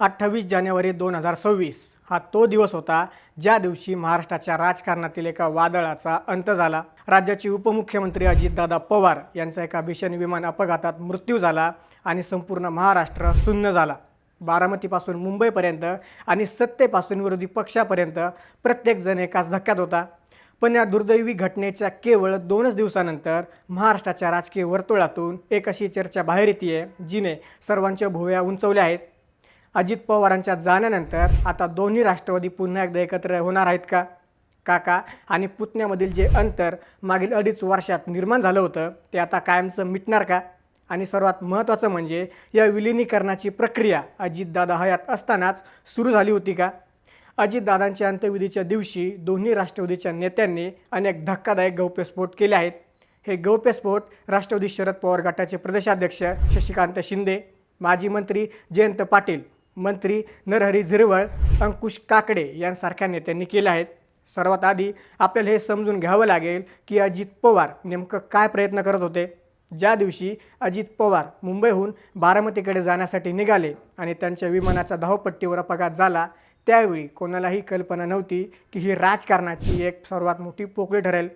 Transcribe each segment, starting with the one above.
अठ्ठावीस जानेवारी दोन हजार सव्वीस. हा तो दिवस होता ज्या दिवशी महाराष्ट्राच्या राजकारणातील एका वादळाचा अंत झाला. राज्याचे उपमुख्यमंत्री अजितदादा पवार यांचा एका भीषण विमान अपघातात मृत्यू झाला आणि संपूर्ण महाराष्ट्र शून्य झाला. बारामतीपासून मुंबईपर्यंत आणि सत्तेपासून विरोधी पक्षापर्यंत प्रत्येकजण एकाच धक्क्यात होता. पण या दुर्दैवी घटनेच्या केवळ दोनच दिवसानंतर महाराष्ट्राच्या राजकीय वर्तुळातून एक अशी चर्चा बाहेर येते जिने सर्वांच्या भुवया उंचवल्या आहेत. अजित पवारांच्या जाण्यानंतर आता दोन्ही राष्ट्रवादी पुन्हा एकदा एकत्र होणार आहेत का? काका आणि पुतण्यामधील जे अंतर मागील अडीच वर्षात निर्माण झालं होतं ते आता कायमचं मिटणार का? आणि सर्वात महत्त्वाचं म्हणजे या विलिनीकरणाची प्रक्रिया अजितदादा हयात असतानाच सुरू झाली होती का? अजितदादांच्या अंत्यविधीच्या दिवशी दोन्ही राष्ट्रवादीच्या नेत्यांनी अनेक धक्कादायक गौप्यस्फोट केले आहेत. हे गौप्यस्फोट राष्ट्रवादी शरद पवार गटाचे प्रदेशाध्यक्ष शशिकांत शिंदे माजी मंत्री जयंत पाटील मंत्री नरहरी झिरवळ अंकुश काकडे यांसारख्या नेत्यांनी केले आहेत. सर्वात आधी आपल्याला हे समजून घ्यावं लागेल की अजित पवार नेमकं काय प्रयत्न करत होते. ज्या दिवशी अजित पवार मुंबईहून बारामतीकडे जाण्यासाठी निघाले आणि त्यांच्या विमानाचा धावपट्टीवर अपघात झाला त्यावेळी कोणालाही कल्पना नव्हती की ही राजकारणाची एक सर्वात मोठी पोकळी ठरेल.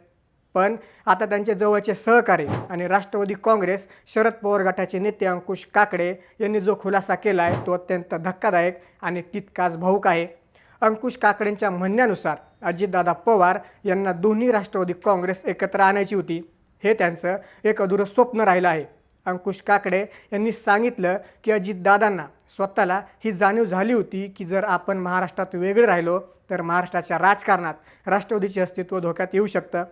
पण आता त्यांचे जवळचे सहकारी आणि राष्ट्रवादी काँग्रेस शरद पवार गटाचे नेते अंकुश काकडे यांनी जो खुलासा केला आहे तो अत्यंत धक्कादायक आणि तितकाच भाऊक आहे. अंकुश काकडेंच्या म्हणण्यानुसार अजितदादा पवार यांना दोन्ही राष्ट्रवादी काँग्रेस एकत्र आणायची होती. हे त्यांचं एक अधुरं स्वप्न राहिलं आहे. अंकुश काकडे यांनी सांगितलं की अजितदादांना स्वतःला ही जाणीव झाली होती की जर आपण महाराष्ट्रात वेगळे राहिलो तर महाराष्ट्राच्या राजकारणात राष्ट्रवादीचे अस्तित्व धोक्यात येऊ शकतं.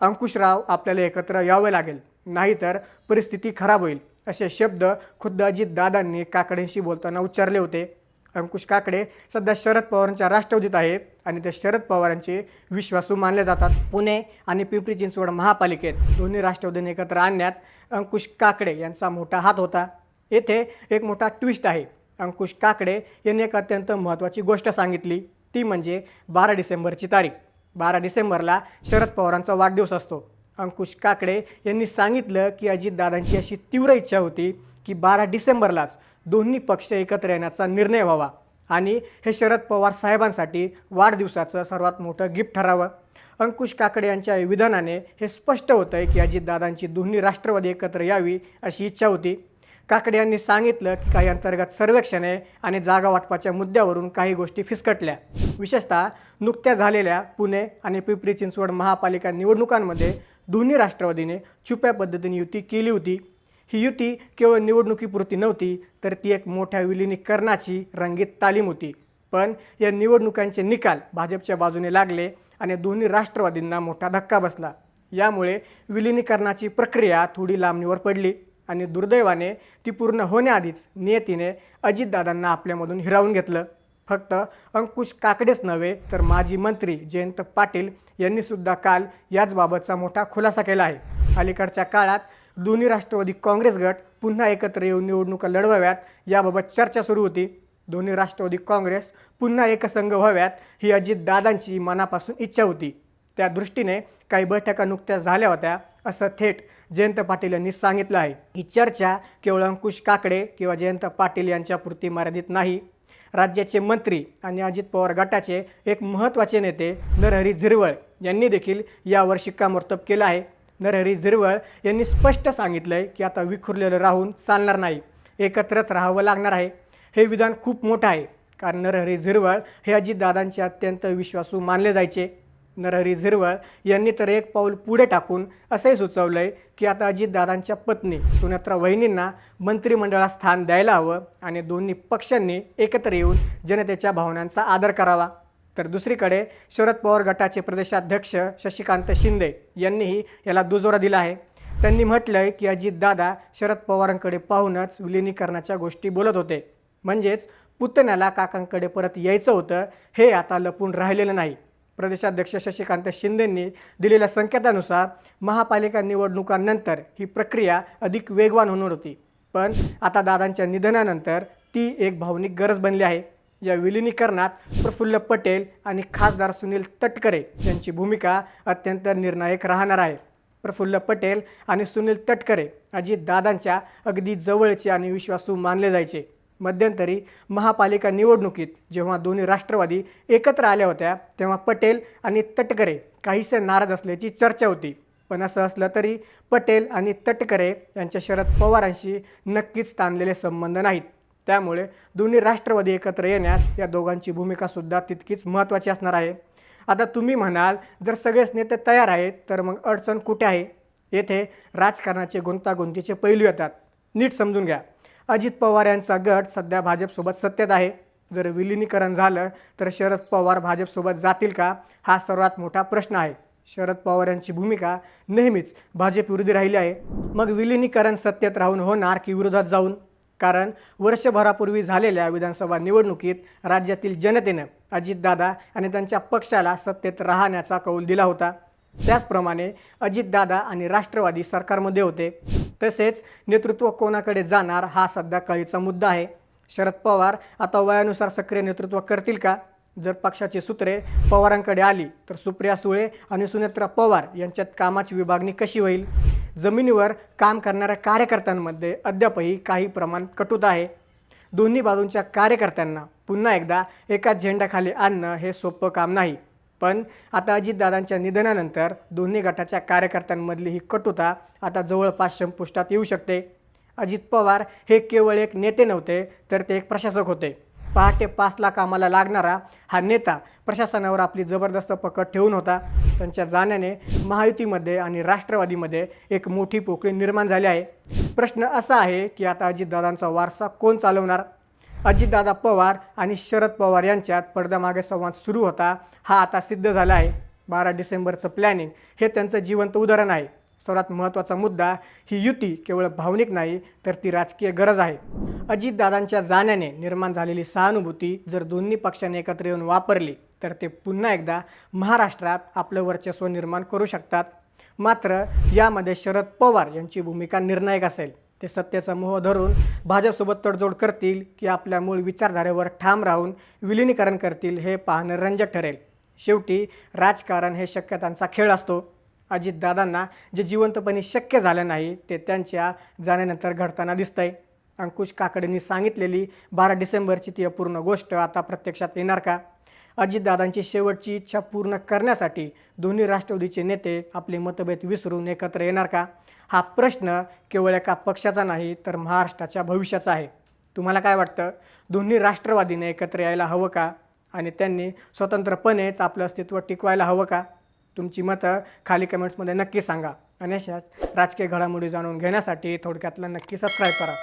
अंकुशराव आपल्याला एकत्र यावे लागेल. नाहीतर परिस्थिती खराब होईल असे शब्द खुद्द अजितदादांनी काकडेंशी बोलताना उच्चारले होते. अंकुश काकडे सध्या शरद पवारांच्या राष्ट्रवादीत आहेत आणि ते शरद पवारांचे विश्वासू मानले जातात. पुणे आणि पिंपरी चिंचवड महापालिकेत दोन्ही राष्ट्रवादीने एकत्र आणण्यात अंकुश काकडे यांचा मोठा हात होता. येथे एक मोठा ट्विस्ट आहे. अंकुश काकडे यांनी एक अत्यंत महत्त्वाची गोष्ट सांगितली. ती म्हणजे बारा डिसेंबरची तारीख. बारा डिसेंबरला शरद पवारांचा वाढदिवस असतो. अंकुश काकडे यांनी सांगितलं की अजितदादांची अशी तीव्र इच्छा होती की बारा डिसेंबरलाच दोन्ही पक्ष एकत्र येण्याचा निर्णय व्हावा आणि हे शरद पवार साहेबांसाठी वाढदिवसाचं सर्वात मोठं गिफ्ट ठरावं. अंकुश काकडे यांच्या विधानाने हे स्पष्ट होतं आहे की अजितदादांची दोन्ही राष्ट्रवादी एकत्र यावी अशी इच्छा होती. काकडे यांनी सांगितलं की काही अंतर्गत सर्वेक्षणे आणि जागा वाटपाच्या मुद्द्यावरून काही गोष्टी फिसकटल्या. विशेषतः नुकत्या झालेल्या पुणे आणि पिंपरी चिंचवड महापालिका निवडणुकांमध्ये दोन्ही राष्ट्रवादीने छुप्या पद्धतीने युती केली होती. ही युती केवळ निवडणुकीपुरती नव्हती तर ती एक मोठ्या विलिनीकरणाची रंगीत तालीम होती. पण या निवडणुकांचे निकाल भाजपच्या बाजूने लागले आणि दोन्ही राष्ट्रवादींना मोठा धक्का बसला. यामुळे विलिनीकरणाची प्रक्रिया थोडी लांबणीवर पडली. आणि दुर्दैवाने ती पूर्ण होण्याआधीच नियतीने अजितदादांना आपल्यामधून हिरावून घेतलं. फक्त अंकुश काकडेच नव्हे तर माजी मंत्री जयंत पाटील यांनीसुद्धा काल याचबाबतचा मोठा खुलासा केला आहे. अलीकडच्या काळात दोन्ही राष्ट्रवादी काँग्रेस गट पुन्हा एकत्र येऊन निवडणुका लढवाव्यात याबाबत चर्चा सुरू होती. दोन्ही राष्ट्रवादी काँग्रेस पुन्हा एकसंघ व्हाव्यात ही अजितदादांची मनापासून इच्छा होती. त्या दृष्टीने काही बैठका नुकत्याच झाल्या होत्या असं थेट जयंत पाटील यांनी सांगितलं आहे. ही चर्चा केवळ अंकुश काकडे किंवा जयंत पाटील यांच्यापुरती मर्यादित नाही. राज्याचे मंत्री आणि अजित पवार गटाचे एक महत्त्वाचे नेते नरहरी झिरवळ यांनी देखील यावर शिक्कामोर्तब केलं आहे. नरहरी झिरवळ यांनी स्पष्ट सांगितलं आहे की आता विखुरलेलं राहून चालणार नाही. एकत्रच राहावं लागणार आहे. हे विधान खूप मोठं आहे. कारण नरहरी झिरवळ हे अजितदादांचे अत्यंत विश्वासू मानले जायचे. नरहरी झिरवळ यांनी तर एक पाऊल पुढे टाकून असंही सुचवलं आहे की आता अजितदादांच्या पत्नी सुनेत्रा वहिनींना मंत्रिमंडळात स्थान द्यायला हवं आणि दोन्ही पक्षांनी एकत्र येऊन जनतेच्या भावनांचा आदर करावा. तर दुसरीकडे शरद पवार गटाचे प्रदेशाध्यक्ष शशिकांत शिंदे यांनीही याला दुजोरा दिला आहे. त्यांनी म्हटलं आहे की अजितदादा शरद पवारांकडे पाहूनच विलिनीकरणाच्या गोष्टी बोलत होते. म्हणजेच पुतण्याला काकांकडे परत यायचं होतं हे आता लपून राहिलेलं नाही. प्रदेशाध्यक्ष शशिकांत शिंदेंनी दिलेल्या संकेतानुसार महापालिका निवडणुकांनंतर ही प्रक्रिया अधिक वेगवान होणार होती. पण आता दादांच्या निधनानंतर ती एक भावनिक गरज बनली आहे. या विलिनीकरणात प्रफुल्ल पटेल आणि खासदार सुनील तटकरे यांची भूमिका अत्यंत निर्णायक राहणार आहे. प्रफुल्ल पटेल आणि सुनील तटकरे अजित दादांच्या अगदी जवळचे आणि विश्वासू मानले जायचे. मध्यंतरी महापालिका निवडणुकीत जेव्हा दोन्ही राष्ट्रवादी एकत्र आल्या होत्या तेव्हा पटेल आणि तटकरे काहीसे नाराज असल्याची चर्चा होती. पण असं असलं तरी पटेल आणि तटकरे यांच्या शरद पवारांशी नक्कीच ताणलेले संबंध नाहीत. त्यामुळे दोन्ही राष्ट्रवादी एकत्र येण्यास या दोघांची भूमिकासुद्धा तितकीच महत्त्वाची असणार आहे. आता तुम्ही म्हणाल जर सगळेच नेते तयार आहेत तर मग अडचण कुठे आहे? येथे राजकारणाचे गुंतागुंतीचे पैलू येतात. नीट समजून घ्या. अजित पवार यांचा गट सध्या भाजपसोबत सत्तेत आहे. जर विलिनीकरण झालं तर शरद पवार भाजपसोबत जातील का? हा सर्वात मोठा प्रश्न आहे. शरद पवार यांची भूमिका नेहमीच भाजपविरोधी राहिली आहे. मग विलिनीकरण सत्तेत राहून होणार की विरोधात जाऊन? कारण वर्षभरापूर्वी झालेल्या विधानसभा निवडणुकीत राज्यातील जनतेनं अजितदादा आणि त्यांच्या पक्षाला सत्तेत राहण्याचा कौल दिला होता. त्याचप्रमाणे अजितदादा आणि राष्ट्रवादी सरकारमध्ये होते. तसेच नेतृत्व कोणाकडे जाणार हा सध्या कळीचा मुद्दा आहे. शरद पवार आता वयानुसार सक्रिय नेतृत्व करतील का? जर पक्षाची सूत्रे पवारांकडे आली तर सुप्रिया सुळे आणि सुनेत्रा पवार यांच्यात कामाची विभागणी कशी होईल? जमिनीवर काम करणाऱ्या कार्यकर्त्यांमध्ये अद्यापही काही प्रमाण कटुता आहे. दोन्ही बाजूंच्या कार्यकर्त्यांना पुन्हा एकदा एकाच झेंड्याखाली आणणं हे सोपं काम नाही. पण आता अजितदादांच्या निधनानंतर दोन्ही गटाच्या कार्यकर्त्यांमधली ही कटुता आता जवळपास संपुष्टात येऊ शकते. अजित पवार हे केवळ एक नेते नव्हते तर ते एक प्रशासक होते. पहाटे पाचला कामाला लागणारा हा नेता प्रशासनावर आपली जबरदस्त पकड ठेवून होता. त्यांच्या जाण्याने महायुतीमध्ये आणि राष्ट्रवादीमध्ये एक मोठी पोकळी निर्माण झाली आहे. प्रश्न असा आहे की आता अजितदादांचा वारसा कोण चालवणार? अजितदादा पवार आणि शरद पवार यांच्यात पडद्यामागे संवाद सुरू होता. हा आता सिद्ध झाला आहे. बारा डिसेंबरचं प्लॅनिंग हे त्यांचं जिवंत उदाहरण आहे. सर्वात महत्त्वाचा मुद्दा ही युती केवळ भावनिक नाही तर ती राजकीय गरज आहे. अजितदादांच्या जाण्याने निर्माण झालेली सहानुभूती जर दोन्ही पक्षांनी एकत्र येऊन वापरली तर ते पुन्हा एकदा महाराष्ट्रात आपलं वर्चस्व निर्माण करू शकतात. मात्र यामध्ये शरद पवार यांची भूमिका निर्णायक असेल. ते सत्तेचा मोह धरून भाजपसोबत तडजोड करतील की आपल्या मूळ विचारधारेवर ठाम राहून विलिनीकरण करतील हे पाहणं रंजक ठरेल. शेवटी राजकारण हे शक्यतांचा खेळ असतो. अजितदादांना जे जिवंतपणे शक्य झालं नाही ते त्यांच्या जाण्यानंतर घडताना दिसतंय. अंकुश काकडेंनी सांगितलेली बारा डिसेंबरची ती अपूर्ण गोष्ट आता प्रत्यक्षात येणार का? अजितदादांची शेवटची इच्छा पूर्ण करण्यासाठी दोन्ही राष्ट्रवादीचे नेते आपले मतभेद विसरून एकत्र येणार का? हा प्रश्न केवळ एका पक्षाचा नाही तर महाराष्ट्राच्या भविष्याचा आहे. तुम्हाला काय वाटतं? दोन्ही राष्ट्रवादीने एकत्र यायला हवं का? आणि त्यांनी स्वतंत्रपणेच आपलं अस्तित्व टिकवायला हवं का? तुमची मतं खाली कमेंट्समध्ये नक्की सांगा. आणि अशाच राजकीय घडामोडी जाणून घेण्यासाठी थोडक्यातला नक्की सबस्क्राईब करा.